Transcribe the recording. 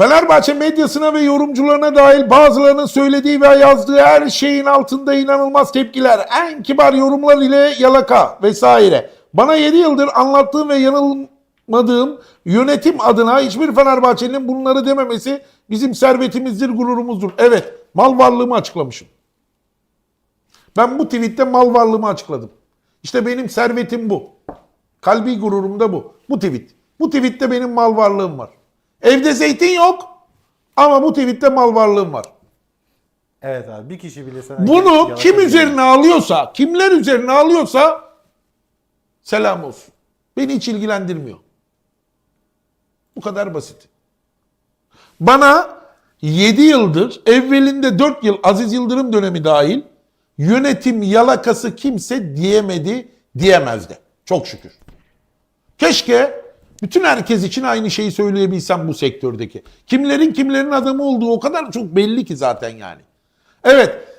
Fenerbahçe medyasına ve yorumcularına dahil bazılarının söylediği veya yazdığı her şeyin altında inanılmaz tepkiler, en kibar yorumlar ile yalaka vesaire. Bana 7 yıldır anlattığım ve yanılmadığım yönetim adına hiçbir Fenerbahçe'nin bunları dememesi bizim servetimizdir, gururumuzdur. Evet, mal varlığımı açıklamışım. Ben bu tweette mal varlığımı açıkladım. İşte benim servetim bu. Kalbi gururum da bu. Bu tweet. Bu tweette benim mal varlığım var. Evde zeytin yok ama bu tweette mal varlığım var. Evet abi bir kişi bile sana Bunu kim üzerine alıyorsa, kimler üzerine alıyorsa selam olsun. Beni hiç ilgilendirmiyor. Bu kadar basit. Bana 7 yıldır, evvelinde 4 yıl Aziz Yıldırım dönemi dahil yönetim yalakası kimse diyemedi, diyemezdi. Çok şükür. Keşke bütün herkes için aynı şeyi söyleyebilsem bu sektördeki. Kimlerin kimlerin adamı olduğu o kadar çok belli ki zaten yani. Evet